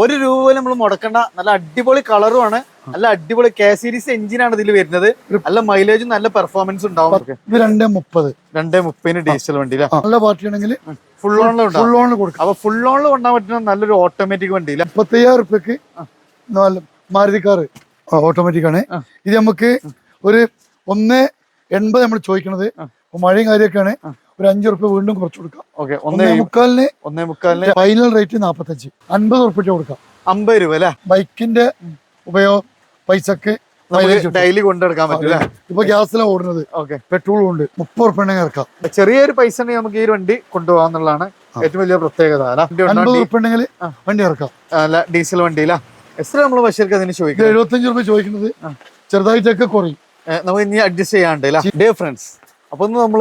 ഒരു രൂപ പോലും നമ്മൾ മുടക്കേണ്ട. നല്ല അടിപൊളി കളറുമാണ് നല്ല അടിപൊളി കെ സീരീസ് എഞ്ചിനാണ് ഇതിൽ വരുന്നത്. നല്ല മൈലേജും നല്ല പെർഫോമൻസ് ഉണ്ടാവും. ഇത് രണ്ടേ മുപ്പത്. രണ്ടേ മുപ്പതിന് ഡീസൽ വണ്ടി നല്ല പാർട്ടിയാണെങ്കിൽ ഫുൾ ഓണിൽ ഫുൾ ഓണിൽ കൊടുക്കാം. അപ്പൊ ഫുൾ ഓണിൽ കൊണ്ടാൻ പറ്റുന്ന നല്ലൊരു ഓട്ടോമാറ്റിക് വണ്ടി മുപ്പത്തയ്യായിരം റുപ്യക്ക് മാരുതി കാർ ഓട്ടോമാറ്റിക് ആണ്. ഇത് നമുക്ക് ഒരു ഒന്ന് എൺപത് നമ്മൾ ചോദിക്കണത്. മഴയും കാര്യമൊക്കെയാണ് ഒരു അഞ്ചു റുപ്യ വീണ്ടും കുറച്ച് കൊടുക്കാം. ഓക്കെ ഒന്നേ മുക്കാലിന് ഒന്നേ മുക്കാലിന് ഫൈനൽ റേറ്റ് നാപ്പത്തഞ്ച്. അൻപത് റുപ്യ കൊടുക്കാം. അമ്പത് രൂപ അല്ലേ? ബൈക്കിന്റെ ഉപയോഗം പൈസക്ക്. ഡെയിലി കൊണ്ടെടുക്കാൻ പറ്റില്ല ഇപ്പൊ ഗ്യാസിലാണ് ഓടുന്നത്. ഓക്കെ. പെട്രോളും ഉണ്ട് മുപ്പത് ഉറുപ്പ ഉണ്ടെങ്കിൽ ഇറക്കാം. ചെറിയൊരു പൈസ ഉണ്ടെങ്കിൽ നമുക്ക് ഈ വണ്ടി കൊണ്ടുപോകാന്നുള്ളതാണ് ഏറ്റവും വലിയ പ്രത്യേകത അൻപത് ഉണ്ടെങ്കിൽ വണ്ടി ഇറക്കാം. അല്ല ഡീസൽ വണ്ടി അല്ല? എത്ര നമ്മൾ ബഷീർക്ക് അതിന് ചോദിക്കും എഴുപത്തി എഴുപത്തഞ്ച് റുപ്യ ചോദിക്കുന്നത് ചെറുതായിട്ടൊക്കെ കുറയും. നമുക്ക് ഇനി അഡ്ജസ്റ്റ് ചെയ്യാണ്ട് അല്ല? ഡേ ഫ്രണ്ട്സ് അപ്പൊ ഒന്ന് നമ്മൾ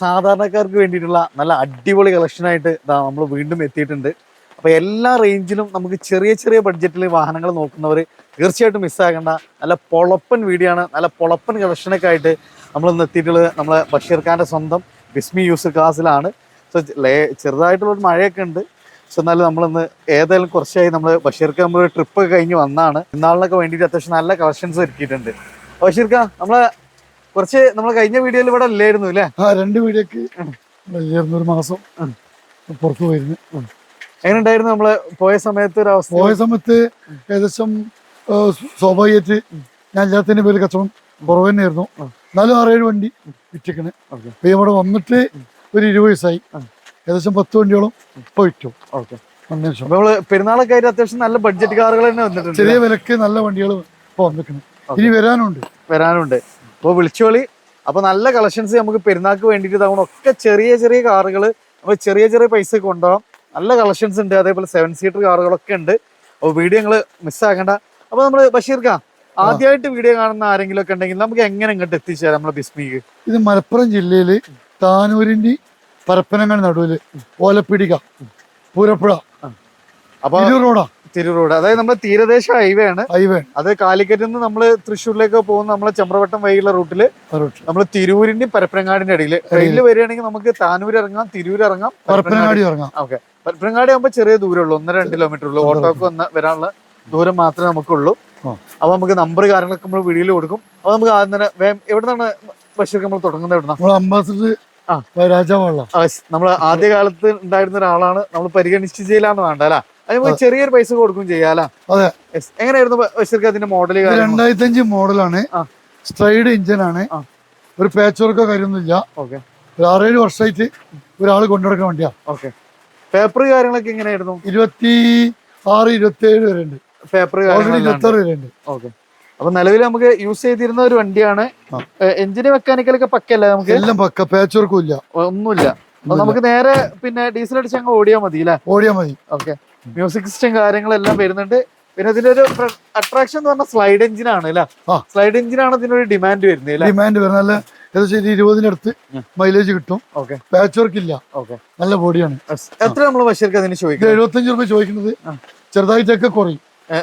സാധാരണക്കാർക്ക് വേണ്ടിയിട്ടുള്ള നല്ല അടിപൊളി കളക്ഷൻ ആയിട്ട് ദാ നമ്മൾ വീണ്ടും എത്തിയിട്ടുണ്ട്. അപ്പൊ എല്ലാ റേഞ്ചിലും നമുക്ക് ചെറിയ ചെറിയ ബഡ്ജറ്റിൽ വാഹനങ്ങൾ നോക്കുന്നവർ തീർച്ചയായിട്ടും മിസ്സാകേണ്ട നല്ല പൊളപ്പൻ വീഡിയോ ആണ്. നല്ല പൊളപ്പൻ കളക്ഷനൊക്കെ ആയിട്ട് നമ്മൾ ഇന്ന് എത്തിയിട്ടുള്ളത് നമ്മളെ ബഷീർ ഖാന്റെ സ്വന്തം ബിസ്മി യൂസർ ക്ലാസ്സിലാണ് സോ ചെറുതായിട്ടുള്ള മഴയൊക്കെ ഉണ്ട്. സോ എന്നാലും നമ്മളിന്ന് ഏതായാലും കുറച്ചായി നമ്മൾ ബഷീർക്ക് നമ്മൾ ട്രിപ്പ് ഒക്കെ കഴിഞ്ഞ് വന്നാണ്. ഇന്നാളിനൊക്കെ വേണ്ടിയിട്ട് അത്യാവശ്യം നല്ല കളക്ഷൻസ് ഒരുക്കിയിട്ടുണ്ട്. ബഷീർക്ക നമ്മളെ കുറച്ച് നമ്മൾ കഴിഞ്ഞ വീഡിയോയിൽ ഇവിടെ ഇല്ലായിരുന്നു അല്ലേ? ആ രണ്ട് വീടിയൊക്കെ ഒരു മാസം പുറത്തു പോയിരുന്നു. എങ്ങനെ ഉണ്ടായിരുന്നു നമ്മൾ പോയ സമയത്ത് ഒരു അവസ്ഥ? പോയ സമയത്ത് ഏകദേശം സ്വാഭാവികമായിട്ട് ഞാൻ എല്ലാത്തിന്റെ പേര് കച്ചവടം കുറവ് തന്നെയായിരുന്നു എന്നാലും ആറേഴ് വണ്ടി വിറ്റിക്കണ്. അപ്പൊ ഇപ്പൊ ഇവിടെ വന്നിട്ട് ഒരു ഇരുപത് വയസ്സായി. ഏകദേശം പത്ത് വണ്ടിയോളം ഇപ്പൊ വിറ്റു. ഓക്കെ. നമ്മൾ പെരുന്നാളൊക്കെ ആയിട്ട് അത്യാവശ്യം നല്ല ബഡ്ജറ്റ് കാറുകൾ തന്നെ വന്നിട്ടുണ്ട് ചെറിയ വിലക്ക് നല്ല വണ്ടികൾ ഇപ്പൊ വന്നിക്കണ്. ഇനി വരാനുണ്ട്. വരാനുണ്ട്. അപ്പോൾ വിളിച്ചോളി. അപ്പോൾ നല്ല കളക്ഷൻസ് നമുക്ക് പെരുന്നാൾക്ക് വേണ്ടിയിട്ട് തവണ ഒക്കെ ചെറിയ ചെറിയ കാറുകൾ നമ്മൾ ചെറിയ ചെറിയ പൈസ കൊണ്ടുപോകാം നല്ല കളക്ഷൻസ് ഉണ്ട്. അതേപോലെ സെവൻ സീറ്റർ കാറുകളൊക്കെ ഉണ്ട്. അപ്പോൾ വീഡിയോ നിങ്ങൾ മിസ്സാക്കണ്ട അപ്പോൾ നമ്മൾ ബഷീർക്ക ആദ്യമായിട്ട് വീഡിയോ കാണുന്ന ആരെങ്കിലും ഒക്കെ ഉണ്ടെങ്കിൽ നമുക്ക് എങ്ങനെ ഇങ്ങോട്ട് എത്തിച്ചേരാം നമ്മളെ ബിസ്മിക്ക്? ഇത് മലപ്പുറം ജില്ലയിൽ താനൂരിന്റെ പരപ്പനങ്ങാട് നടുവിൽ ഓലപ്പിടിക പൂരപ്പുഴ അപ്പോൾ റോഡാ. തിരൂർ റോഡ് അതായത് നമ്മുടെ തീരദേശ ഹൈവേ ആണ്. ഹൈവേ അത് കാലിക്കറ്റിൽ നിന്ന് നമ്മൾ തൃശ്ശൂരിലേക്ക് പോകുന്ന നമ്മളെ ചെമ്പ്രവട്ടം വഴിയുള്ള റൂട്ടിൽ നമ്മൾ നമ്മൾ തിരൂരിന്റെയും പരപ്പനങ്ങാടിന്റെ ഇടയിൽ ട്രെയിനിൽ വരികയാണെങ്കിൽ നമുക്ക് താനൂർ ഇറങ്ങാം തിരൂർ ഇറങ്ങാം പരപ്പനങ്ങാടി ഇറങ്ങാം. ഓക്കെ. പരപ്പനങ്ങാടി ആകുമ്പോൾ ചെറിയ ദൂരമുള്ളൂ. ഒന്നര രണ്ട് കിലോമീറ്റർ ഉള്ളൂ. ഓട്ടോക്ക് വന്ന വരാനുള്ള ദൂരം മാത്രമേ നമുക്കുള്ളൂ. അപ്പൊ നമുക്ക് നമ്പർ കാര്യങ്ങളൊക്കെ നമ്മൾ വീഡിയോയിൽ കൊടുക്കും. അപ്പൊ നമുക്ക് ആദ്യം തന്നെ എവിടെ നിന്നാണ് ബഷീർ നമ്മൾ തുടങ്ങുന്നത് എവിടെ നമ്മൾ അംബാസിഡർ നമ്മൾ ആദ്യ കാലത്ത് ഉണ്ടായിരുന്ന ഒരാളാണ്. നമ്മൾ പരിഗണിച്ച് ചെയ്യലാന്ന് വേണ്ട അല്ല? അത് നമുക്ക് ചെറിയൊരു പൈസ കൊടുക്കും ചെയ്യാലോ അതെ. എങ്ങനെയായിരുന്നു ബഷീർക്ക് അതിന്റെ മോഡൽ രണ്ടായിരത്തി അഞ്ച് മോഡലാണ്. സ്ട്രൈഡ് ഇഞ്ചിനാണ് ആണ്. ഒരു പാച്ച് വർക്കോ കാര്യമൊന്നുമില്ല. ഓക്കെ ഒരു ആറേഴ് വർഷമായിട്ട് ഒരാൾ കൊണ്ടുനടക്കാൻ വേണ്ടിയാ. ഓക്കെ പേപ്പർ കാര്യങ്ങളൊക്കെ എങ്ങനെയായിരുന്നു? ഇരുപത്തി ആറ് ഇരുപത്തി ഏഴ് വരെ ഉണ്ട്. പേപ്പർ ഇരുപത്തി ആറ് വരെ ഉണ്ട് ഓക്കെ അപ്പൊ നിലവിൽ നമുക്ക് യൂസ് ചെയ്തിരുന്ന ഒരു വണ്ടിയാണ്. എഞ്ചിന് മെക്കാനിക്കലൊക്കെ പക്കല്ലേ നമുക്ക്? എല്ലാം പക്ക പാച്ച് വർക്കും ഇല്ല. ഒന്നുമില്ല. നമുക്ക് നേരെ പിന്നെ ഡീസൽ അടിച്ച് അങ്ങ് ഓടിയാൽ മതി അല്ലേ? ഓടിയാ മതി. ഓക്കെ മ്യൂസിക് സിസ്റ്റം കാര്യങ്ങളെല്ലാം വരുന്നുണ്ട്. പിന്നെ ഇതിന്റെ ഒരു അട്രാക്ഷൻ എന്ന് പറഞ്ഞാൽ സ്ലൈഡ് എഞ്ചിൻ ആണ് അല്ല? സ്ലൈഡ് എഞ്ചിൻ ആണ് ഇതിനൊരു ഡിമാൻഡ് വരുന്നത് ഡിമാൻഡ് വരുന്നത് ഏകദേശം ഇരുപതിനടുത്ത്. മൈലേജ് കിട്ടും. ഓക്കെ പാച്ച് വർക്ക് ഇല്ല. ഓക്കെ നല്ല ബോഡിയാണ് എത്ര നമ്മൾ ബഷീർക്ക് അതിന് ചോദിക്കുന്നത്? എഴുപത്തഞ്ച് രൂപ ചോദിക്കുന്നത്. ചെറുതായിട്ടൊക്കെ കുറയും.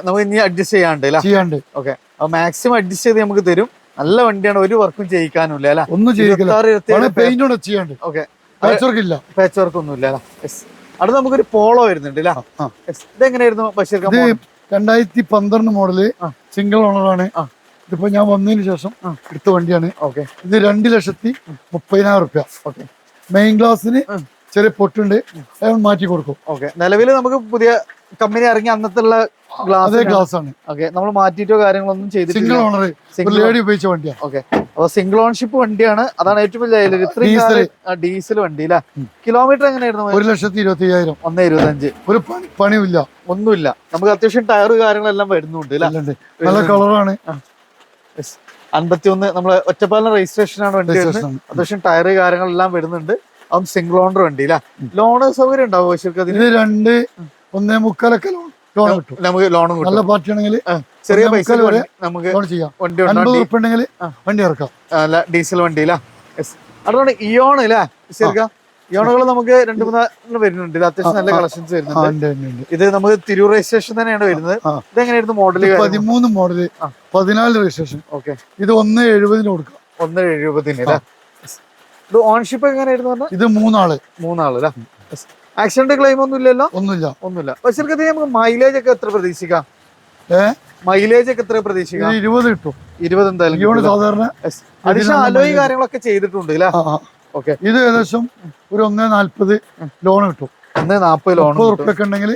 നമുക്ക് ഇനി അഡ്ജസ്റ്റ് ചെയ്യാണ്ട് ചെയ്യാണ്ട്. ഓക്കെ മാക്സിമം അഡ്ജസ്റ്റ് ചെയ്ത് നമുക്ക് തരും. നല്ല വണ്ടിയാണ് ഒരു വർക്കും ചെയ്യിക്കാനും അല്ല? ഒന്നും ചെയ്യിക്കില്ല. പെയിന്റ് ചെയ്യാണ്ട്. ഓക്കെ പാച്ച് വർക്ക് ഇല്ല. പാച്ച് വർക്ക് ഒന്നും ഇല്ല അടുത്ത് നമുക്കൊരു പോളോ വരുന്നുണ്ട് അല്ലേ. ഇതെങ്ങനെയായിരുന്നു ബഷീർ ഇത് രണ്ടായിരത്തി പന്ത്രണ്ട് മോഡൽ സിംഗിൾ ഓണറാണ് ഇതിപ്പോ ഞാൻ വന്നതിന് ശേഷം. എടുത്ത വണ്ടിയാണ്. ഓക്കെ. ഇത് രണ്ട് ലക്ഷത്തി മുപ്പതിനായിരം റുപ്യ. ഓക്കെ. മെയിൻ ഗ്ലാസ്സിന് ഉം. ചെറിയ പൊട്ടുണ്ട്. മാറ്റി കൊടുക്കും. ഓക്കെ. നിലവിൽ നമുക്ക് പുതിയ കമ്പനി ഇറങ്ങി അന്നത്തുള്ള ഗ്ലാസ് ഗ്ലാസ് ആണ് ഓക്കെ. നമ്മൾ മാറ്റിയിട്ടോ കാര്യങ്ങളൊന്നും സിംഗിൾ ചെയ്തിട്ടില്ല. ഓണർ ഒരു സിംഗിൾ ലേഡി ഉപയോഗിച്ച വണ്ടിയാണ് ഓക്കെ. അപ്പൊ സിംഗിൾ ഓൺഷിപ്പ് വണ്ടിയാണ്. അതാണ് ഏറ്റവും വലിയ Diesel. ഡീസൽ വണ്ടി അല്ലേ കിലോമീറ്റർ എങ്ങനെയായിരുന്നു ഒരു ലക്ഷത്തി ഇരുപത്തി അയ്യായിരം ഒന്ന് ഇരുപത്തഞ്ച്. ഒരു പണി പണിയില്ല ഒന്നുമില്ല. നമുക്ക് അത്യാവശ്യം ടയർ കാര്യങ്ങളെല്ലാം വരുന്നുണ്ട് നല്ല കളറാണ്. അൻപത്തി ഒന്ന് നമ്മളെ ഒറ്റപ്പാലം രജിസ്ട്രേഷൻ ആണ് വണ്ടി. അത്യാവശ്യം ടയർ കാര്യങ്ങളെല്ലാം വരുന്നുണ്ട്. അതും സിംഗിൾ ഓണർ വണ്ടി അല്ലേ ലോൺ സൗകര്യം ഉണ്ടാവും ശരിക്കും അതിന്? രണ്ട് ഒന്നേ മുക്കാലൊക്കെ ലോൺ ലോൺ കിട്ടും. നമുക്ക് ലോണും കിട്ടും. നല്ല പാർട്ടി ആണെങ്കിൽ ചെറിയ പൈസ വരെ നമുക്ക് ലോൺ ചെയ്യാം. വണ്ടി ഉണ്ടെങ്കിൽ വണ്ടി ഇറക്കാം. അല്ല ഡീസൽ വണ്ടി അല്ലേ അതുകൊണ്ട് ഇയോൺ അല്ലേ ശരിക്ക ഇയോണുകൾ നമുക്ക് രണ്ട് മൂന്ന് വരുന്നുണ്ട്. ഇത് അത്യാവശ്യം നല്ല. കളക്ഷൻസ് വരുന്നുണ്ട്. ഇത് നമുക്ക് തിരൂർ രജിസ്ട്രേഷൻ തന്നെയാണ് വരുന്നത്. ഇത് ഇതെങ്ങനെയായിരുന്നു മോഡൽ പതിമൂന്ന് മോഡൽ പതിനാല് രജിസ്ട്രേഷൻ ഓക്കെ ഇത് ഒന്ന് എഴുപതിന് കൊടുക്കാം. ഒന്ന് എഴുപതിന് അല്ലേ ഇത് ഓൺഷിപ്പ് എങ്ങനെയായിരുന്നു പറഞ്ഞാൽ ഇത് മൂന്നാൾ. മൂന്നാൾ അല്ലേ ആക്സിഡന്റ് ക്ലെയിം ഒന്നും ഇല്ലല്ലോ? ഒന്നുമില്ല. ഒന്നുമില്ല. പക്ഷെ നമുക്ക് മൈലേജ് ഒക്കെ എത്ര പ്രതീക്ഷിക്കാം? ഏഹ് മൈലേജ് ഒക്കെ എത്ര പ്രതീക്ഷിക്കാം? ഇരുപത് കിട്ടും. ഇരുപത് എന്തായാലും സാധാരണ അഡീഷണൽ അലോയി കാര്യങ്ങളൊക്കെ ചെയ്തിട്ടുണ്ട് അല്ലേ. ഓക്കെ ഇത് ഏകദേശം ഒരു ഒന്നേ നാല്പത് ലോൺ കിട്ടും. ഒന്ന് നാപ്പത് ലോൺ ഒക്കെ ഉണ്ടെങ്കിൽ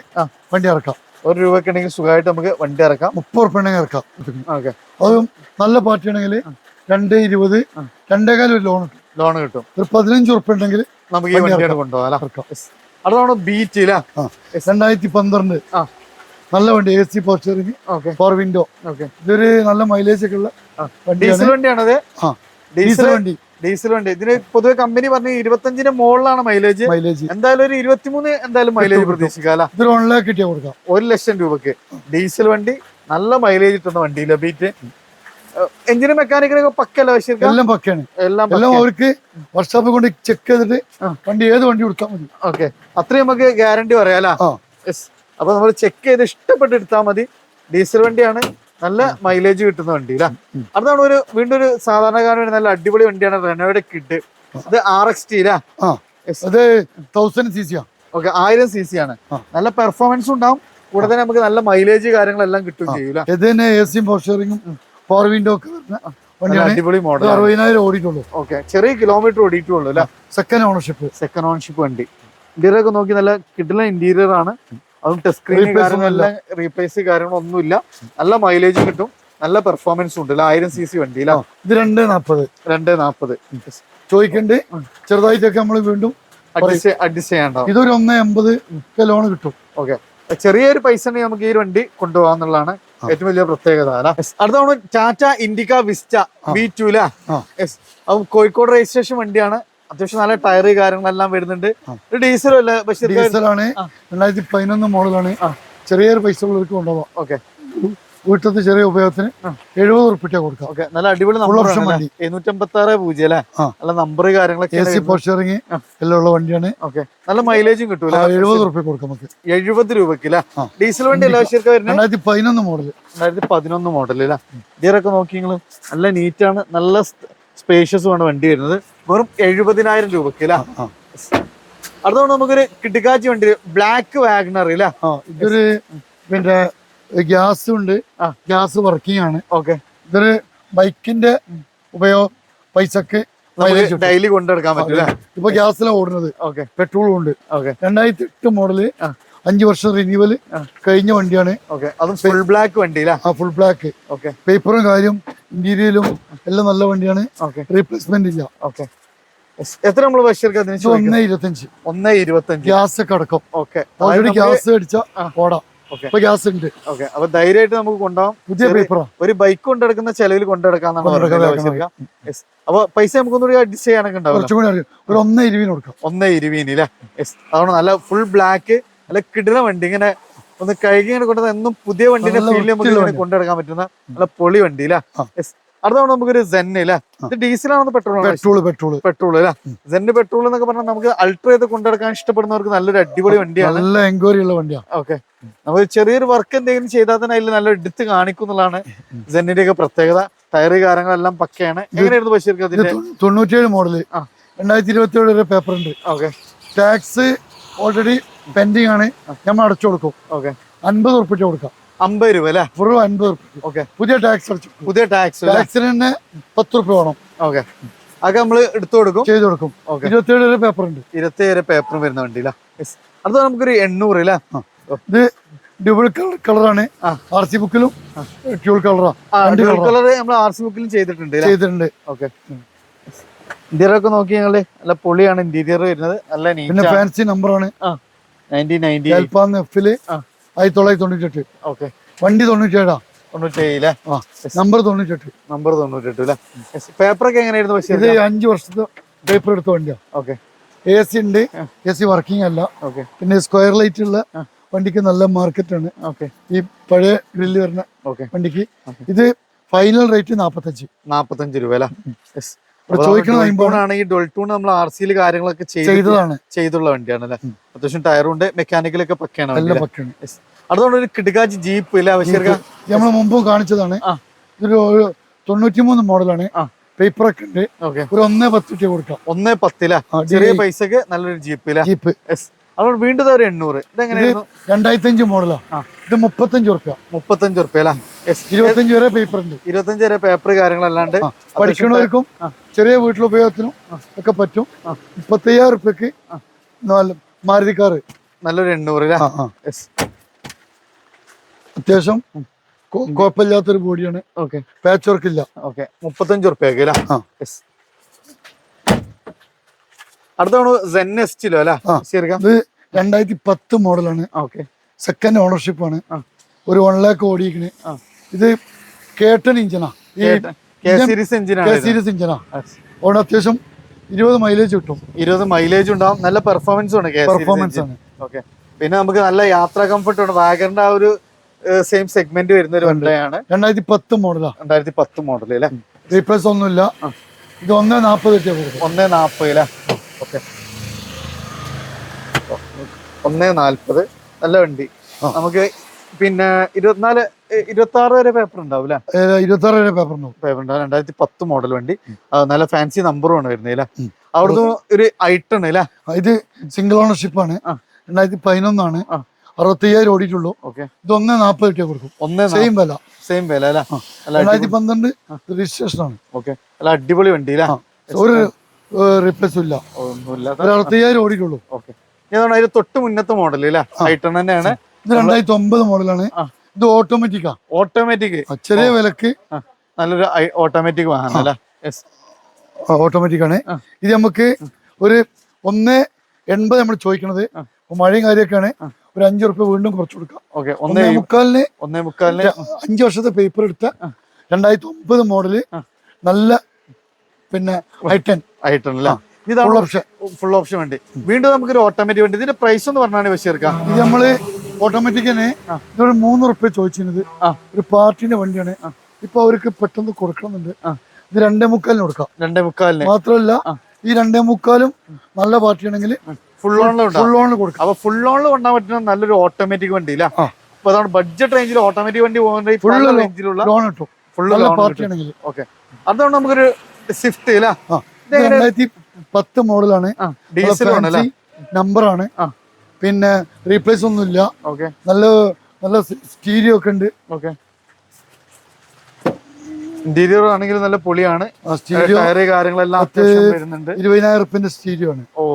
വണ്ടി ഇറക്കാം. ഒരു രൂപയ്ക്ക് ഉണ്ടെങ്കിൽ സുഖമായിട്ട് നമുക്ക് വണ്ടി ഇറക്കാം. മുപ്പത് ഉറപ്പ് ഉണ്ടെങ്കിൽ ഇറക്കാം. ഓക്കെ അതും നല്ല പാർട്ടി ആണെങ്കിൽ രണ്ട് ഇരുപത്. രണ്ടേകാലം ഒരു ലോൺ കിട്ടും. ലോൺ കിട്ടും. ഒരു പതിനഞ്ച് ഉറുപ്പ്യ ഉണ്ടെങ്കിൽ നമുക്ക് ഈ വണ്ടി വണ്ടിയാണ് കൊണ്ടുപോകാം അല്ലേ? അതാണ് ബീറ്റ് രണ്ടായിരത്തി പന്ത്രണ്ട്. നല്ല വണ്ടി A C power steering four window ഇതൊരു നല്ല മൈലേജ് ഒക്കെ ഉള്ള ഡീസൽ വണ്ടിയാണത് ഡീസൽ വണ്ടി. ഡീസൽ വണ്ടി. ഇതിന് പൊതുവെ കമ്പനി പറഞ്ഞ ഇരുപത്തഞ്ചിന് മുകളിലാണ് മൈലേജ് മൈലേജ് എന്തായാലും ഒരു ഇരുപത്തിമൂന്ന് എന്തായാലും മൈലേജ് പ്രതീക്ഷിക്കാം കിട്ടിയാൽ കൊടുക്കാം. ഒരു ലക്ഷം രൂപക്ക്. ഡീസൽ വണ്ടി നല്ല മൈലേജ് കിട്ടുന്ന വണ്ടിയില്ല ബീറ്റ് എഞ്ചിന് മെക്കാനിക്കിനൊക്കെ പക്കല്ല എല്ലാം പക്കയാണ്. എല്ലാം എല്ലാം അവർക്ക് വർക്ക്ഷോപ്പിൽ കൊണ്ട് ചെക്ക് ചെയ്തിട്ട് വണ്ടി ഏത് വണ്ടി കൊടുത്താൽ മതി. ഓക്കെ. അത്രയും നമുക്ക് ഗ്യാരണ്ടി പറയാലോ ആ. അപ്പൊ നമ്മൾ ചെക്ക് ചെയ്ത് ഇഷ്ടപ്പെട്ട് എടുത്താൽ മതി. ഡീസൽ വണ്ടിയാണ്. നല്ല മൈലേജ് കിട്ടുന്ന വണ്ടി അല്ല? അടുത്താണ് ഒരു വീണ്ടും ഒരു സാധാരണക്കാരൻ നല്ല അടിപൊളി വണ്ടിയാണ് റെനോയുടെ കിഡ് അത് ആർ എക്സ് ടി അല്ലേ. അത് തൗസൻഡ് സി സിയാ ഓക്കെ. ആയിരം സി സി ആണ് നല്ല പെർഫോമൻസ് ഉണ്ടാവും. കൂടെ തന്നെ നമുക്ക് നല്ല മൈലേജ് കാര്യങ്ങളെല്ലാം കിട്ടും ചെയ്യൂല ഇത് തന്നെ എ സിയും പോസ്റ്ററിങ്ങും പവർ വിൻഡോ ഒക്കെ വരുന്ന നല്ല വണ്ടിയാണ്. അടിപൊളി മോഡൽ അറുപതിനായിരം ഓടിയിട്ടുള്ളൂ. ഓക്കെ ചെറിയ കിലോമീറ്റർ ഓടിയിട്ടുള്ളൂ അല്ലെ? സെക്കൻഡ് ഓണർഷിപ്പ് സെക്കൻഡ് ഓണർഷിപ്പ് വണ്ടി. ഇന്റീരിയർ ഒക്കെ നോക്കി നല്ല കിട്ടുന്ന ഇന്റീരിയർ ആണ്. അതും ടച്ച് സ്ക്രീൻ കാര്യങ്ങളെല്ലാം റീപ്ലേസ് കാര്യങ്ങളൊന്നുമില്ല. നല്ല മൈലേജ് കിട്ടും. നല്ല പെർഫോമൻസ് ഉണ്ട് ആയിരം സി സി വണ്ടി ഇത് രണ്ട് നാപ്പത്. രണ്ട് നാപ്പത്. ചോദിക്കണ്ട്. ചെറുതായിട്ടൊക്കെ നമ്മൾ വീണ്ടും അഡ്ജസ്റ്റ് അഡ്ജസ്റ്റ് ചെയ്യാണ്ടാവും ഇതൊരു ഒന്ന് എൺപത് ലോൺ കിട്ടും. ഓക്കെ ചെറിയൊരു പൈസ ഉണ്ടെങ്കിൽ നമുക്ക് ഈ ഒരു വണ്ടി കൊണ്ടുപോകാന്നുള്ളതാണ് ഏറ്റവും വലിയ പ്രത്യേകത അടുത്ത നമ്മൾ Tata Indica Vista B two അല്ലേ അത് കോഴിക്കോട് രജിസ്ട്രേഷൻ വണ്ടിയാണ്. അത്യാവശ്യം നല്ല ടയർ കാര്യങ്ങളെല്ലാം വരുന്നുണ്ട്. ഒരു ഡീസലും അല്ല പക്ഷേ ഡീസലാണ്. രണ്ടായിരത്തി പതിനൊന്ന് മോഡലാണ് ചെറിയൊരു പൈസ ഉള്ളവർക്ക് കൊണ്ടുപോകാം. ഓക്കെ വീട്ടിലത്തെ ചെറിയ ഉപയോഗത്തിന് എഴുപത് ഉറുപ്പിട്ട കൊടുക്കാം. ഓക്കെ നല്ല അടിപൊളി Full നമ്പർ വണ്ടി. എഴുന്നൂറ്റി അമ്പത്തി ആറ് പൂജ്യം അല്ലേ. നല്ല നമ്പർ കാര്യങ്ങളൊക്കെ എ സി ആ. എല്ലാം ഉള്ള വണ്ടിയാണ്. ഓക്കെ നല്ല മൈലേജും കിട്ടൂല? എഴുപത് ഉറുപ്പ്യ കൊടുക്കാം നമുക്ക്. എഴുപത് രൂപക്ക് അല്ലേ ഡീസൽ വണ്ടി എല്ലാ വരുന്നത്? രണ്ടായിരത്തി പതിനൊന്ന് മോഡൽ രണ്ടായിരത്തി പതിനൊന്ന് മോഡൽ അല്ലേ ഇതിലൊക്കെ നോക്കി നിങ്ങൾ നല്ല നീറ്റാണ് നല്ല സ്പേഷ്യസ് ആണ് വണ്ടി വരുന്നത്. വെറും എഴുപതിനായിരം രൂപക്ക് അല്ലേ അടുത്തോണ്ട് നമുക്കൊരു കിട്ടിക്കാച്ചി വണ്ടി ബ്ലാക്ക് വാഗ്നർ അല്ലേ ആ ഇതൊരു പിന്നെ ഗ്യാസ് ഉണ്ട് ഗ്യാസ് വർക്കിംഗ് ആണ് ഓക്കെ. ഇതൊരു ബൈക്കിന്റെ ഉപയോഗം പൈസക്ക്. ഡെയിലി കൊണ്ടെടുക്കാൻ പറ്റില്ല ഇപ്പൊ ഗ്യാസിലാണ് ഓടുന്നത്. ഓക്കെ. പെട്രോളും ഉണ്ട്. ഓക്കെ. രണ്ടായിരത്തി എട്ട് മോഡൽ അഞ്ചു വർഷം റിന്യൂവൽ കഴിഞ്ഞ വണ്ടിയാണ്. ഓക്കെ. അതും ഫുൾ ബ്ലാക്ക് വണ്ടി ആ ഫുൾ ബ്ലാക്ക് ഓക്കെ. പേപ്പറും കാര്യം ഇന്റീരിയലും എല്ലാം നല്ല വണ്ടിയാണ്. ഓക്കെ. റീപ്ലേസ്മെന്റ് ഇല്ല. ഓക്കെ. എത്ര നമ്മൾ ബഷീർക്ക് അതിന് ഒന്നേ ഇരുപത്തഞ്ച്. ഒന്ന് ഇരുപത്തഞ്ച്. ഗ്യാസ് ഒക്കെ അടക്കം. ഓക്കെ. ഓൾറെഡി ഗ്യാസ് അടിച്ച. ഓടാം. ഇപ്പൊ ഗ്യാസ് ഉണ്ട്. ഓക്കെ. അപ്പൊ ധൈര്യമായിട്ട് നമുക്ക് കൊണ്ടുപോകാം. പുതിയ പേപ്പറോ ഒരു ബൈക്ക് കൊണ്ടെടുക്കുന്ന ചെലവിൽ കൊണ്ടെടുക്കാന്നാണ്. അപ്പൊ പൈസ നമുക്കൊന്നുകൂടി അഡ്ജസ്റ്റ് ചെയ്യാനൊക്കെ കൂടി ഒരു ഒന്നേ ഇരുപതിന് കൊടുക്കാം. ഒന്ന് ഇരുപതിന് അല്ലേ അതാണ് നല്ല ഫുൾ ബ്ലാക്ക് നല്ല കിടില വണ്ടി. ഇങ്ങനെ ഒന്ന് കഴുകി ഇങ്ങനെ കൊണ്ടുവന്ന എന്നും പുതിയ വണ്ടിന്റെ ഫീൽ നമുക്ക്. കൊണ്ടെടുക്കാൻ പറ്റുന്ന നല്ല പൊളി വണ്ടി അല്ലേ. യെസ് അടുത്താണ് നമുക്കൊരു സെന്ന് അല്ലേ ഇത് ഡീസലാണെന്ന് പെട്രോൾ പെട്രോൾ പെട്രോൾ പെട്രോൾ അല്ലേ സെന്ന് പെട്രോൾ എന്നൊക്കെ പറഞ്ഞാൽ നമുക്ക് അൾട്ര ചെയ്ത് കൊണ്ടെടുക്കാൻ ഇഷ്ടപ്പെടുന്നവർക്ക് നല്ലൊരു അടിപൊളി വണ്ടിയാണ്. നല്ല എൻക്വയറി ഉള്ള വണ്ടിയാ. ഓക്കെ നമ്മൾ ചെറിയൊരു വർക്ക് എന്തെങ്കിലും ചെയ്താൽ തന്നെ അതിൽ നല്ല എടുത്ത് കാണിക്കും എന്നുള്ളതാണ് സെന്നിന്റെ ഒക്കെ പ്രത്യേകത. ടയറ് കാര്യങ്ങളെല്ലാം പക്കയാണ്. എങ്ങനെയായിരുന്നു ബഷീർക്ക് അതിന്റെ? തൊണ്ണൂ- തൊണ്ണൂറ്റേഴ് മോഡൽ രണ്ടായിരത്തി ഇരുപത്തി ഏഴ് വരെ പേപ്പർ ഉണ്ട്. ഓക്കെ. ടാക്സ് ഓൾറെഡി പെൻഡിങ് ആണ്. നമ്മൾ അടച്ചു കൊടുക്കും. ഓക്കെ. അൻപത് ഉറപ്പിച്ച് കൊടുക്കാം. അമ്പത് രൂപ അല്ലേ? വെറും അൻപത് ഓക്കെ. പുതിയ ടാക്സ് അടച്ചു പുതിയ ടാക്സ് ടാക്സിന് തന്നെ പത്ത് റുപ്യ വേണം. ഓക്കെ. അതൊക്കെ നമ്മൾ എടുത്തു കൊടുക്കും? ചെയ്തു കൊടുക്കും. ഓക്കെ. ഇരുപത്തി ഏഴ് വരെ പേപ്പർ ഉണ്ട്. ഇരുപത്തിയേഴ് പേപ്പറും വരുന്ന വണ്ടി അല്ലേ അടുത്ത നമുക്കൊരു എണ്ണൂറ് അല്ലേ? ഇത് ഡ്യൂബിൾ കളർ കളറാണ്. ആർ സി ബുക്കിലും ട്യൂൾ കളറാണ് കളർ നമ്മൾ ആർ സി ബുക്കിലും ചെയ്തിട്ടുണ്ട് ചെയ്തിട്ടുണ്ട്. ഓക്കെ ഇന്റീരിയർ ഒക്കെ നോക്കി ഞങ്ങൾ നല്ല പൊളിയാണ്. ഇന്റീരിയർ വരുന്നത് നല്ല പിന്നെ ഫാൻസി നമ്പറാണ് എഫിൽ. ആയിരത്തി തൊള്ളായിരത്തി തൊണ്ണൂറ്റെട്ട് ഓക്കെ വണ്ടി തൊണ്ണൂറ്റേഴാ തൊണ്ണൂറ്റേഴില്ലേ ആ. നമ്പർ തൊണ്ണൂറ്റെട്ട് നമ്പർ തൊണ്ണൂറ്റെട്ട് അല്ലേ പേപ്പറൊക്കെ എങ്ങനെയായിരുന്നു പക്ഷേ ഇത് അഞ്ച് വർഷത്തെ പേപ്പർ എടുത്ത വണ്ടിയാ. ഓക്കെ എ സി ഉണ്ട്. എ സി വർക്കിംഗ് അല്ല. ഓക്കെ പിന്നെ സ്ക്വയർ ലൈറ്റ് ഉള്ള. വണ്ടിക്ക് നല്ല മാർക്കറ്റാണ്. ഓക്കെ. ഈ പഴയ ഗ്രില്ല് വരുന്ന ഓക്കെ. വണ്ടിക്ക് ഇത് ഫൈനൽ റേറ്റ് നാപ്പത്തഞ്ച്. നാപ്പത്തഞ്ച് രൂപ അല്ലേ? നമ്മൾ ഡൊൾട്ടൂൺ ആർ സിയിൽ കാര്യങ്ങളൊക്കെ ചെയ്തതാണ്. ചെയ്തുള്ള വണ്ടിയാണ് അല്ലേ? അത്യാവശ്യം ടയറുണ്ട് മെക്കാനിക്കലൊക്കെ പക്കയാണ്. അതുകൊണ്ട് ഒരു കിടുകാജ് ജീപ്പ് ഇല്ല നമ്മൾ മുമ്പും കാണിച്ചതാണ്. ഇതൊരു ഒരു തൊണ്ണൂറ്റിമൂന്ന് മോഡലാണ്. പേപ്പർ ഒക്കെ ഉണ്ട്. ഒരു ഒന്നേ പത്ത് രൂപ കൊടുക്കാം. ഒന്നേ പത്തില ചെറിയ. പൈസക്ക് നല്ലൊരു ജീപ്പ് ജീപ്പ്. അതുകൊണ്ട് വീണ്ടും ഒരു എണ്ണൂറ്. ഇത് ഇതെങ്ങനെയായിരുന്നു? രണ്ടായിരത്തി അഞ്ച് മോഡലാ. ഇത് മുപ്പത്തഞ്ച് ഉറുപ്പ്യ. മുപ്പത്തഞ്ച് ഉറുപ്പ്യ അല്ല? ഇരുപത്തഞ്ച് വരെ പേപ്പർ ഉണ്ട്. ഇരുപത്തഞ്ച് വരെ പേപ്പർ കാര്യങ്ങളല്ലാണ്ട് പഠിക്കണവർക്കും. ചെറിയ വീട്ടിലുപയോഗത്തിനും ഒക്കെ പറ്റും. മുപ്പത്തയ്യായിരം ഉറുപ്പ്യക്ക് മാരുതി കാറ്. നല്ലൊരു എണ്ണൂറ് അത്യാവശ്യം കുഴപ്പമില്ലാത്തൊരു ബോഡിയാണ്. ഓക്കെ പാച്ച് വർക്ക് ഇല്ല. ഓക്കെ മുപ്പത്തഞ്ച് ഉറുപ്പ്യക്ക് അല്ലേ? ആ. യെസ് അടുത്ത സെൻ എസ്റ്റിലോ അല്ലേ. ഇത് രണ്ടായിരത്തി പത്ത് മോഡലാണ് ഓക്കെ സെക്കൻഡ് ഓണർഷിപ്പ് ആണ്. ഒരു വൺ ലാക്ക് ഓടിയിരിക്കണ്. ഇത് കേട്ടൺ ഇഞ്ചനാ സീരീസ് ഇഞ്ചനാ അതുകൊണ്ട് അത്യാവശ്യം ഇരുപത് മൈലേജ് കിട്ടും. ഇരുപത് മൈലേജ് ഉണ്ടാവും. നല്ല പെർഫോമൻസ് ആണ് പെർഫോമൻസ് ആണ്. ഓക്കെ പിന്നെ നമുക്ക് നല്ല യാത്രാ കംഫർട്ട് ഉണ്ട് വാഗറിന്റെ ആ ഒരു സെയിം സെഗ്മെന്റ് വരുന്ന ഒരു വണ്ടിയാണ്. രണ്ടായിരത്തി പത്ത് മോഡലാ രണ്ടായിരത്തി പത്ത് മോഡൽ അല്ലേ? റീപ്ലേസ് ഒന്നുമില്ല. ഇത് ഒന്നേ നാൽപ്പത് കൊടുക്കും ഒന്നേ നാൽപ്പത് അല്ലേ? ഓക്കെ. ഒന്ന് നാൽപ്പത്. നല്ല വണ്ടി. നമുക്ക് പിന്നെ ഇരുപത്തിനാല് ഇരുപത്തി ആറ് വരെ പേപ്പർ ഉണ്ടാവും അല്ലേ ഇരുപത്തി ആറ് വരെ പേപ്പർ ഉണ്ടാവും. പേപ്പർ ഉണ്ടാവും. രണ്ടായിരത്തി പത്ത് മോഡൽ വണ്ടി. നല്ല ഫാൻസി നമ്പറും ആണ് വരുന്നത് അല്ലേ. അവിടുന്ന് ഒരു ഐട്ടൺ അല്ലേ ഇത് സിംഗിൾ ഓണർഷിപ്പ് ആണ്. രണ്ടായിരത്തി പതിനൊന്നാണ്. അറുപത്തി അറുപത്തയ്യായിരം ഓടിയിട്ടുള്ളൂ. ഓക്കെ. ഇത് ഒന്ന് നാൽപ്പത് രൂപ കൊടുക്കും. ഒന്ന് സെയിം വില. സെയിം വില അല്ലേ രണ്ടായിരത്തി പന്ത്രണ്ട് രജിസ്ട്രേഷൻ ആണ്. ഓക്കെ. അല്ല അടിപൊളി വണ്ടി അല്ലേ ഒരു റിപ്ലേസും ഇല്ല. അറുപത്തയ്യായിരം ഓടിയിട്ടുള്ളൂ. ഓക്കെ. ഇതാണ് അതിന് തൊട്ട് മുന്നത്തെ മോഡൽ അല്ലേ? തന്നെയാണ്. ഇത് രണ്ടായിരത്തി ഒമ്പത് മോഡലാണ്. ഇത് ഓട്ടോമാറ്റിക്കാ ഓട്ടോമാറ്റിക് ചെറിയ വിലക്ക്. നല്ലൊരു ഓട്ടോമാറ്റിക് വാഹനം അല്ലേ? ഓട്ടോമാറ്റിക് ആണ്. ഇത് നമുക്ക് ഒരു ഒന്ന് എൺപത് നമ്മൾ ചോദിക്കണത്. മഴയും കാര്യമൊക്കെയാണ്. ഒരു അഞ്ചു റുപ്യ വീണ്ടും കുറച്ചു കൊടുക്കാം. ഓക്കെ ഒന്നേ മുക്കാലിന് ഒന്നേ മുക്കാലിന് അഞ്ചു വർഷത്തെ പേപ്പർ എടുത്ത. രണ്ടായിരത്തി ഒമ്പത് മോഡൽ നല്ല പിന്നെ ഐറ്റൻ ഐട്ടൺ അല്ലേ? ഫുൾ ഓപ്ഷൻ ഫുൾ ഓപ്ഷൻ വണ്ടി. വീണ്ടും നമുക്കൊരു ഓട്ടോമാറ്റിക് വണ്ടി. ഇതിന്റെ പ്രൈസ് എന്ന് പറഞ്ഞാണ് ബഷീർക്കാം. ഇത് നമ്മൾ ഓട്ടോമാറ്റിക് തന്നെ ആ. ഇതൊരു മൂന്ന് റുപ്യ ചോദിച്ചിരുന്നത്. ഒരു പാർട്ടിന്റെ വണ്ടിയാണ്. ഇപ്പൊ അവർക്ക് പെട്ടെന്ന് കൊടുക്കണമെന്നുണ്ട്. ഇത് രണ്ടേ മുക്കാലിന് കൊടുക്കാം. രണ്ടേ മുക്കാലിന്. മാത്രമല്ല. ഈ രണ്ടേ മുക്കാലും നല്ല പാർട്ടിയാണെങ്കിൽ ഫുൾ ഓണിൽ ഫുൾ ഓണിൽ കൊടുക്കാം. അപ്പൊ ഫുൾ ഓണിൽ കൊണ്ടാൻ പറ്റുന്ന നല്ലൊരു ഓട്ടോമാറ്റിക് വണ്ടി ഇല്ല. അപ്പൊ അതാണ് ബഡ്ജറ്റ് റേഞ്ചിൽ ഓട്ടോമാറ്റിക് വണ്ടി പോകുന്ന ഫുൾ റേഞ്ചിലുള്ള ലോൺ കിട്ടും. ഫുൾ പാർട്ടിയാണെങ്കിൽ. ഓക്കെ അതുകൊണ്ട് നമുക്കൊരു സ്വിഫ്റ്റ് ഇല്ല രണ്ടായിരത്തി പത്ത് മോഡലാണ്. നമ്പർ ആണ്. നമ്പറാണ് പിന്നെ റീപ്ലേസ് ഒന്നുമില്ല. നല്ല നല്ല സ്റ്റീരിയോ ഒക്കെ ഉണ്ട്. ഓക്കെ ഇന്റീരിയർ ആണെങ്കിൽ നല്ല പൊളിയാണ്. സ്റ്റീരിയോ ടയറ് കാര്യങ്ങളെല്ലാം അത്യാവശ്യം വരുന്നുണ്ട്. ഇരുപതിനായിരം റുപ്യന്റെ സ്റ്റീരിയോ ആണ്. ഓ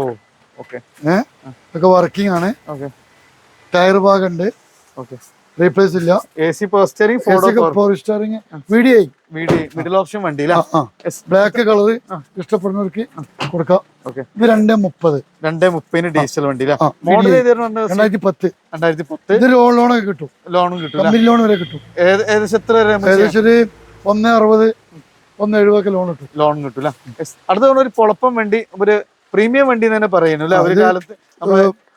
ഓക്കെ ഏഹ് ഒക്കെ വർക്കിംഗ് ആണ്. ഓക്കെ ടയർ ഭാഗം ഉണ്ട്. ഓക്കെ റീപ്ലേസ് ഇല്ല. എ സി പോസ്റ്ററിംഗ് ഫോർ സ്റ്റാറിങ് വീഡിയോ മിഡിൽ ഓപ്ഷൻ വണ്ടി ബ്ലാക്ക് കളർ ഇഷ്ടപ്പെടുന്നവർക്ക് കൊടുക്കാം. ഇത് രണ്ടേ മുപ്പത്. രണ്ടേ മുപ്പതിന് ഡീസൽ വണ്ടി. രണ്ടായിരത്തി പത്ത് രണ്ടായിരത്തി പത്ത് ഇത് ലോൺ ലോണൊക്കെ കിട്ടും. ലോണും കിട്ടും കമ്പനി ലോൺ വരെ കിട്ടും. ഏകദേശം എത്ര വരെ? ഏകദേശം ഒരു ഒന്ന് അറുപത് ഒന്ന് എഴുപതൊക്കെ ലോൺ കിട്ടും. ലോൺ കിട്ടൂല അടുത്ത ഒരു പൊളപ്പം വണ്ടി ഒരു പ്രീമിയം വണ്ടി തന്നെ പറയുന്നു അല്ലെ ഒരു കാലത്ത്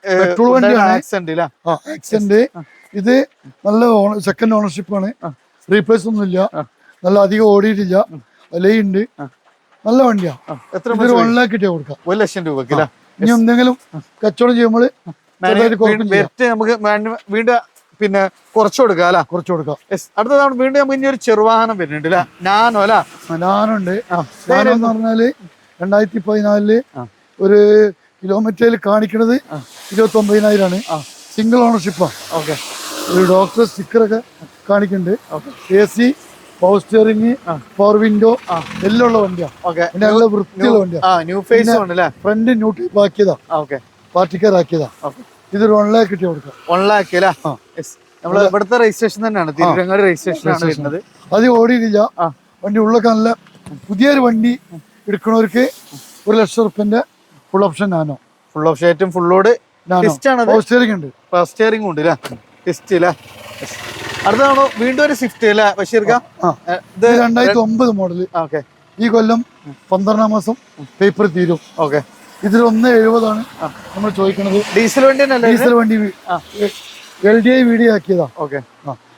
നമ്മൾ petrol വണ്ടിയാണ്. ആക്സിഡന്റ് ഇല്ല ആ ആക്സിഡന്റ്. ഇത് നല്ല സെക്കൻഡ് ഓണർഷിപ്പ് ആണ്. റീപ്ലേസ് ഒന്നുമില്ല. ഇല്ല നല്ല അധികം ഓടിയിട്ടില്ല. വിലയുണ്ട്. നല്ല വണ്ടിയാ. എത്ര വൺ ലാക്ക് കിട്ടിയാ കൊടുക്കാം. ഒരു ലക്ഷം രൂപക്ക് ഇല്ല ഇനി എന്തെങ്കിലും കച്ചവടം ചെയ്യുമ്പോൾ നമുക്ക് വേണ്ട- പിന്നെ കുറച്ചു കൊടുക്കാം അല്ല? കുറച്ചു കൊടുക്കാം. അടുത്ത തവണ വീണ്ടും നമുക്ക് ഇനി ഒരു ചെറുവാഹനം വരുന്നുണ്ട് അല്ല ഞാനോ അല്ല നാനുണ്ട് നാനോ എന്ന് പറഞ്ഞാൽ രണ്ടായിരത്തി പതിനാലിൽ ഒരു കിലോമീറ്ററിൽ കാണിക്കുന്നത്. ഇരുപത്തി ഒമ്പതിനായിരമാണ് സിംഗിൾ ഓണർഷിപ്പാണ് ഓക്കെ ഒരു ഡോക്ടർ സ്റ്റിക്കറൊക്കെ കാണിക്കുന്നുണ്ട്. A C power steering. Power window എല്ലാം ഉള്ള വണ്ടിയാണ് പിന്നെ നല്ല വൃത്തിയുള്ള വണ്ടിയാണ് ന്യൂ ഫ്രണ്ട് ന്യൂട്ട് ടൈപ്പ് ആക്കിയതാ. ഓക്കെ പാർട്ടിക്കാരാക്കിയതാ. ആക്കിയതാ ഇതൊരു വൺ ലാക്ക് കിട്ടിയ കൊടുക്കാം വൺ ലാക്ക് അല്ലേ. നമ്മൾ ഇവിടുത്തെ രജിസ്ട്രേഷൻ തന്നെയാണ്. രജിസ്ട്രേഷൻ ആണ് വരുന്നത്. അത് ഓടിയിട്ടില്ല. വണ്ടി ഉള്ളൊക്കെ നല്ല പുതിയൊരു വണ്ടി എടുക്കണവർക്ക് ഒരു ലക്ഷം റുപ്യന്റെ ഫുൾ ഓപ്ഷൻ നാനോ ഫുൾ ഓഫ് ഷേറ്റും ഫുള്ളോട് പവർ സ്റ്റിയറിംഗ് ഉണ്ട്. സ്റ്റിയറിംഗ് ഉണ്ട് ടിസ്റ്റ് അടുത്തതാണോ? വീണ്ടും ഒരു സ്വിഫ്റ്റ് അല്ലേ ബഷീർ ഇത് രണ്ടായിരത്തി ഒമ്പത് മോഡൽ ഓക്കെ. ഈ കൊല്ലം പന്ത്രണ്ടാം മാസം പേപ്പർ തീരും. ഓക്കെ. ഇതിൽ ഒന്ന് എഴുപതാണ് നമ്മൾ ചോദിക്കുന്നത് ഡീസൽ വണ്ടി ഡീസൽ വണ്ടി. എൽ ഡി ഐ വീഡിയോ ആക്കിയതാ. ഓക്കെ.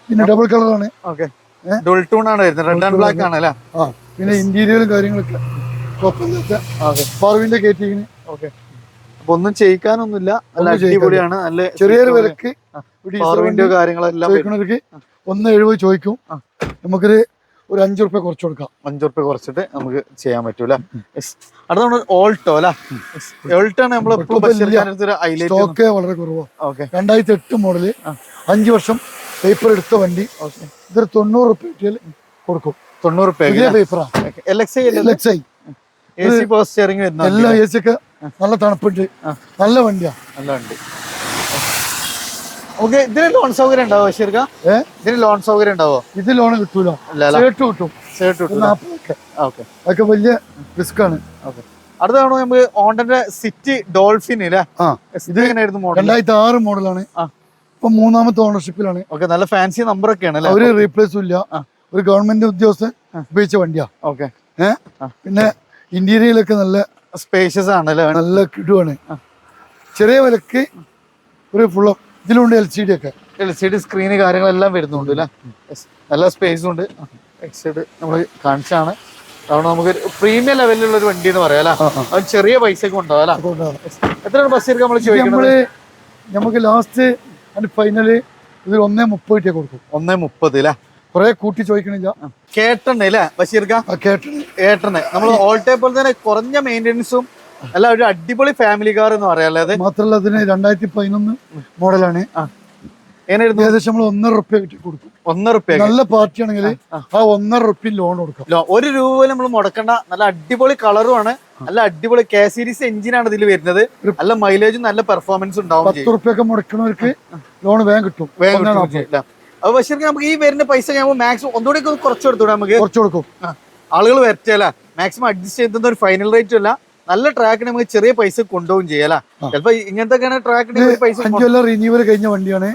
പിന്നെ ഡബിൾ കളറാണ് ഓക്കെ? ഡുൾ ടൂൺ ആണ് വരുന്നത്. റെഡ് ആൻഡ് ബ്ലാക്ക് ആണ് അല്ലേ പിന്നെ ഇന്റീരിയറും കാര്യങ്ങളൊക്കെ. കുഴപ്പമില്ലാത്ത ഫാർവിന്റെ കേറ്റിങ്ങിന് ഓക്കെ. അപ്പൊ ഒന്നും ചെയ്യിക്കാനൊന്നുമില്ല. നല്ല. അടിപൊളിയാണ്. നല്ല ചെറിയൊരു വിലക്ക് കാര്യങ്ങളെല്ലാം ഒന്ന് എഴുപത് ചോദിക്കും. നമുക്കൊരു ഒരു അഞ്ചു റുപ്യ കുറച്ച് കൊടുക്കാം. അഞ്ചു റുപ്യ കുറച്ചിട്ട് നമുക്ക് ചെയ്യാൻ പറ്റൂല അടുത്താണ് ഓൾട്ടോ അല്ലെ? ഓൾട്ടോ ആണ് സ്റ്റോക്ക് വളരെ കുറവാണ് ഓക്കെ രണ്ടായിരത്തി എട്ട് മോഡൽ അഞ്ചു വർഷം പേപ്പർ എടുത്ത വണ്ടി. ഇതൊരു തൊണ്ണൂറ് റുപ്യ കിട്ടിയാൽ കൊടുക്കും. തൊണ്ണൂറ് റുപ്യ പേപ്പറാണ് പേപ്പറാ L X I X I A C power steering വരുന്ന എ സി ഒക്കെ നല്ല തണുപ്പുണ്ട്. നല്ല വണ്ടിയാ. നല്ല വണ്ടി. ഓക്കെ ഇതിന് ലോൺ സൗകര്യം ഉണ്ടാവോ ശരിക്ക? ഇതിന് ലോൺ സൗകര്യം ഉണ്ടാവോ? ഇത് ലോൺ കിട്ടൂല. കിട്ടും. സേർട്ട് ഒരു നാൽപ്പതൊക്കെ ഓക്കെ അതൊക്കെ വലിയ റിസ്ക് ആണ്. ഓക്കെ. അടുത്താണ് നമുക്ക് ഓണ്ടന്റെ സിറ്റി ഡോൾഫിൻ അല്ലേ ഇത് എങ്ങനെയായിരുന്നു മോഡൽ രണ്ടായിരത്തി ആറ് മോഡലാണ്. ഇപ്പൊ മൂന്നാമത്തെ ഓണർഷിപ്പിലാണ് ഓക്കെ നല്ല ഫാൻസി നമ്പർ ഒക്കെയാണ് അല്ലേ അവർ റീപ്ലേസും ഇല്ല. ഒരു ഗവൺമെന്റ് ഉദ്യോഗസ്ഥൻ ഉപയോഗിച്ച വണ്ടിയാ. ഓക്കെ. ഏഹ് പിന്നെ ഇന്റീരിയലൊക്കെ നല്ല സ്പേഷ്യസ് ആണല്ലേ നല്ല കിടുവാണ് ചെറിയ വിലക്ക് ഒരു ഫുള്ള് ഇതിലുണ്ട് എൽ സി ഡി ഒക്കെ. എൽ സി ഡി സ്ക്രീന് കാര്യങ്ങളെല്ലാം വരുന്നുണ്ട് അല്ലേ? നല്ല സ്പേസും ഉണ്ട്. എക്സൈഡ് നമ്മൾ കാണിച്ചാണ് അതുകൊണ്ട് നമുക്ക് പ്രീമിയം ലെവലിലുള്ള ഒരു വണ്ടി എന്ന് പറയാം. അത് ചെറിയ പൈസക്ക് ഉണ്ടാവും അല്ലേ? എത്രയാണ് ബസ് നമ്മൾ ചോദിക്കുന്നത്? നമ്മൾ നമുക്ക് ലാസ്റ്റ് ഫൈനൽ ഇതിൽ ഒന്നേ മുപ്പത് കൊടുക്കും. ഒന്നേ മുപ്പത് അല്ലേ? കുറെ കൂട്ടി ചോദിക്കണില്ല. കേട്ടണ്ണ അല്ലേ? ബഷീർക്ക? ആ കേട്ടത് നമ്മൾ ഓൾട്ടേ പോലെ തന്നെ കുറഞ്ഞ മെയിന്റെനൻസും അല്ല ഒരു അടിപൊളി ഫാമിലി കാർ എന്ന് പറയാം അല്ലേ അത്? മാത്രല്ല അതിന് രണ്ടായിരത്തി പതിനൊന്ന് മോഡലാണ് ഏകദേശം നമ്മൾ ഒന്നര റുപ്യ കിട്ടി കൊടുക്കും. ഒന്നര റുപ്യ നല്ല പാർട്ടി ആണെങ്കിൽ ആ ഒന്നര റുപ്യ ലോൺ കൊടുക്കാം. ഒരു രൂപ പോലും നമ്മൾ മുടക്കണ്ട. നല്ല അടിപൊളി കളറുമാണ് നല്ല അടിപൊളി കെ സീരീസ് എഞ്ചിനാണ് ഇതിൽ വരുന്നത്. നല്ല മൈലേജും നല്ല പെർഫോമൻസ് ഉണ്ടാവും പത്ത് റുപ്യ ഒക്കെ മുടക്കണവർക്ക് ലോൺ വേഗം കിട്ടും. വേഗം ബഷീർക്ക് നമുക്ക് ഈ വരുന്ന പൈസ ഞാൻ മാക്സിമം ഒന്നുകൂടി കുറച്ച് കൊടുത്തു നമുക്ക്. കുറച്ച് കൊടുക്കും. ആളുകൾ വരച്ചല്ല മാക്സിമം അഡ്ജസ്റ്റ് ചെയ്യുന്ന ഒരു ഫൈനൽ റേറ്റ് അല്ല. നല്ല ട്രാക്കിന് നമുക്ക് ചെറിയ പൈസ കൊണ്ടുപോകും ചെയ്യാല. ചിലപ്പോ ഇങ്ങനത്തെ ട്രാക്കിന് പൈസ അഞ്ചുവല്ല റിന്യൂവൽ കഴിഞ്ഞ വണ്ടിയാണ്.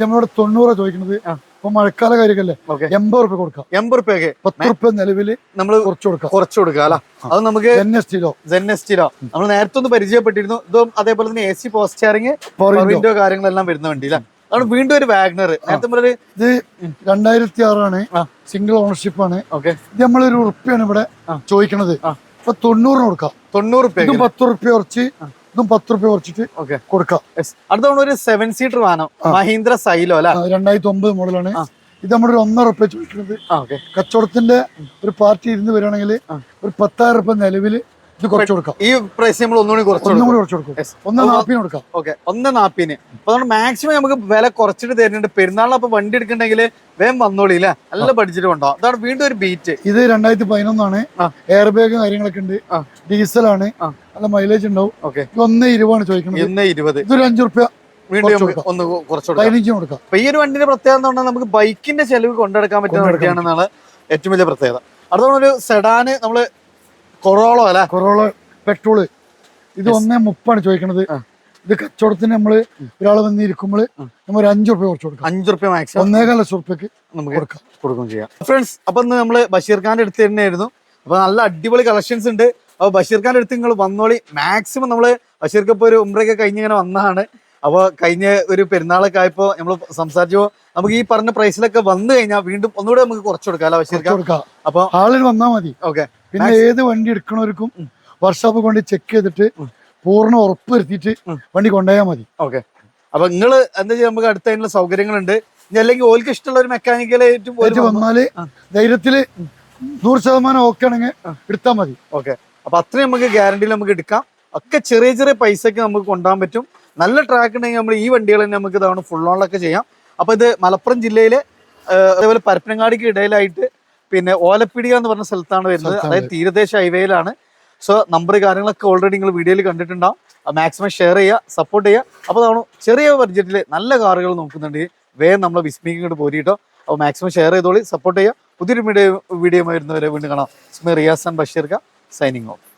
നമ്മളോട് തൊണ്ണൂറാ ചോദിക്കുന്നത്. ഇപ്പൊ മഴക്കാല കാര്യമല്ലേ? എൺപത് റുപ്യ കൊടുക്കാം. എൺപത് റുപ്യൊക്കെ. പത്ത് റുപ്യ നിലവിൽ നമ്മൾ കുറച്ച് കൊടുക്കാം. കുറച്ച് കൊടുക്കുക അല്ല? അത് നമുക്ക് എൻ എസ് നമ്മൾ നേരത്തെ ഒന്ന് പരിചയപ്പെട്ടിരുന്നു. ഇതും അതേപോലെ തന്നെ എ സി പോസ്റ്റാറിങ് വിൻഡോ കാര്യങ്ങളെല്ലാം വരുന്ന വണ്ടി അല്ലേ അതാണ് വീണ്ടും ഒരു വാഗ്നർ. നേരത്തെ നമ്മളൊരു ഇത് രണ്ടായിരത്തി ആറാണ്. സിംഗിൾ ഓണർഷിപ്പ് ആണ്. ഓക്കെ. ഇത് നമ്മളൊരു ഉറുപ്പിയാണ് ഇവിടെ. ചോദിക്കണത്. അപ്പൊ ഇപ്പൊ തൊണ്ണൂറിന് കൊടുക്കാം. തൊണ്ണൂറ് ഇതും പത്ത് റുപ്യ കുറച്ച് ഇതും പത്ത് കുറച്ചിട്ട് ഓക്കെ. കൊടുക്കാം. അടുത്ത ഒരു സെവൻ സീറ്റർ വാഹനം മഹീന്ദ്ര സൈലോ അല്ലെ? രണ്ടായിരത്തി ഒമ്പത് മോഡലാണ് ഇത് നമ്മുടെ ഒരു ഒന്നര റുപ്യ ചോദിക്കുന്നത് കച്ചവടത്തിന്റെ ഒരു പാർട്ടി ഇരുന്ന് വരികയാണെങ്കിൽ ഒരു പത്തായിരം റുപ്യ നിലവിൽ ഇത് കുറച്ച് കൊടുക്കാം. ഈ പ്രൈസ് നമ്മൾ ഒന്നുകൂടി കുറച്ച് ഒന്നുകൂടി കുറച്ച് കൊടുക്കും. ഒന്ന് നാപ്പിന് കൊടുക്കാം. ഓക്കെ. ഒന്ന് നാപ്പിന് അപ്പൊ അതുകൊണ്ട് മാക്സിമം നമുക്ക് വില കുറച്ചിട്ട് തരുന്നുണ്ട്. പെരുന്നാളിന് അപ്പൊ വണ്ടി എടുക്കണ്ടെങ്കിൽ വേഗം വന്നോളി അല്ലേ? നല്ല ബഡ്ജറ്റ് ഉണ്ടാവും അതാണ് വീണ്ടും ഒരു ബീറ്റ് ഇത് രണ്ടായിരത്തി പതിനൊന്നാണ്. എയർ ബാഗ് കാര്യങ്ങളൊക്കെ ഉണ്ട്. ഡീസൽ ആണ്. നല്ല മൈലേജ് ഉണ്ടാവും. ഓക്കെ. ഒന്ന് ഇരുപതാണ് ചോദിക്കുന്നത് ഇന്ന് ഇരുപത്. ഇതൊരു അഞ്ചു റുപ്യ വീണ്ടും ഒന്ന് കുറച്ച് കൊടുക്കാം. അപ്പൊ ഈ ഒരു വണ്ടിന്റെ പ്രത്യേകത എന്ന് പറഞ്ഞാൽ നമുക്ക് ബൈക്കിന്റെ ചെലവ് കൊണ്ടെടുക്കാൻ പറ്റുന്ന വണ്ടിയാണെന്നാണ് ഏറ്റവും വലിയ പ്രത്യേകത. അടുത്ത ഒരു സെഡാന് നമ്മൾ കൊറോളോ അല്ല? Corolla petrol. ഇത് ഒന്നേ മുപ്പാണ് ചോദിക്കണത്. ഇത് കച്ചവടത്തിന് നമ്മൾ ഒരാൾ വന്ന് ഇരിക്കുമ്പോൾ നമ്മൾ ഒരു അഞ്ചു റുപ്യ കുറച്ച് കൊടുക്കാം. അഞ്ചു റുപ്യ മാക്സിമം ഒന്നേകാല ലക്ഷം റുപ്യക്ക് നമുക്ക് കൊടുക്കാം. കൊടുക്കുകയും ചെയ്യാം. ഫ്രണ്ട്സ് അപ്പൊ ഇന്ന് നമ്മൾ ബഷീർ ഖാന്റെ അടുത്ത് തന്നെയായിരുന്നു. അപ്പൊ നല്ല അടിപൊളി കളക്ഷൻസ് ഉണ്ട്. അപ്പൊ ബഷീർ ഖാന്റെ അടുത്ത് നിങ്ങൾ വന്നോളി. മാക്സിമം നമ്മൾ ബഷീർക്ക് ഇപ്പൊ ഒരു ഉമ്രയൊക്കെ കഴിഞ്ഞ് ഇങ്ങനെ വന്നതാണ്. അപ്പൊ കഴിഞ്ഞ ഒരു പെരുന്നാളൊക്കെ ആയപ്പോ നമ്മൾ സംസാരിച്ചപ്പോ നമുക്ക് ഈ പറഞ്ഞ പ്രൈസിലൊക്കെ വന്നു കഴിഞ്ഞാൽ വീണ്ടും ഒന്നുകൂടെ നമുക്ക് കുറച്ച് കൊടുക്കാം അല്ല ബഷീർ കുറച്ച് ഖാൻ കൊടുക്കാം. അപ്പൊ ആളിൽ വന്നാൽ മതി. ഓക്കെ പിന്നെ ഏത് വണ്ടി എടുക്കണവർക്കും വർക്ക്ഷോപ്പ് കൊണ്ട് ചെക്ക് ചെയ്തിട്ട് പൂർണ ഉറപ്പ് വരുത്തിയിട്ട് വണ്ടി കൊണ്ടുപോയാൽ മതി. ഓക്കെ അപ്പൊ നിങ്ങൾ എന്താ ചെയ്യാ? നമുക്ക് അടുത്ത അതിനുള്ള സൗകര്യങ്ങളുണ്ട്. ഇനി അല്ലെങ്കിൽ ഓൽക്ക് ഇഷ്ടമുള്ള ഒരു മെക്കാനിക്കലായിട്ട് വന്നാൽ. ധൈര്യത്തിൽ നൂറ് ശതമാനം ഓക്കെ ആണെങ്കിൽ എടുത്താൽ മതി. ഓക്കെ അപ്പൊ അത്രയും നമുക്ക് ഗ്യാരണ്ടിയിൽ നമുക്ക് എടുക്കാം. ഒക്കെ ചെറിയ ചെറിയ പൈസക്ക് നമുക്ക് കൊണ്ടുപോകാൻ പറ്റും. നല്ല ട്രാക്ക് ഉണ്ടെങ്കിൽ നമ്മൾ ഈ വണ്ടികൾ തന്നെ നമുക്ക് ഇതാണ് ഫുൾ ഓണിലൊക്കെ ചെയ്യാം. അപ്പൊ ഇത് മലപ്പുറം ജില്ലയിലെ അതേപോലെ പരപ്പനങ്ങാടിക്ക് ഇടയിലായിട്ട് പിന്നെ ഓലപ്പിടിക എന്ന് പറഞ്ഞ സ്ഥലത്താണ് വരുന്നത്. അതായത് തീരദേശ ഹൈവേയിലാണ്. സോ നമ്പർ കാര്യങ്ങളൊക്കെ ഓൾറെഡി നിങ്ങൾ വീഡിയോയിൽ കണ്ടിട്ടുണ്ടാവും. മാക്സിമം ഷെയർ ചെയ്യുക സപ്പോർട്ട് ചെയ്യുക. അപ്പോൾ അതാണ് ചെറിയ ബഡ്ജറ്റിൽ നല്ല കാറുകൾ നോക്കുന്നുണ്ടെങ്കിൽ വേഗം നമ്മൾ വിസ്മിക്കും ഇങ്ങോട്ട് പോരിട്ടോ അപ്പോൾ മാക്സിമം ഷെയർ ചെയ്തോളി സപ്പോർട്ട് ചെയ്യുക. പുതിയൊരു വീഡിയോ വീഡിയോ വരുന്നവരെ വീണ്ടും കാണാം. സ്മി റിയാസ് ആൻഡ് ബഷീർക്ക സൈനിങ് ഓഫ്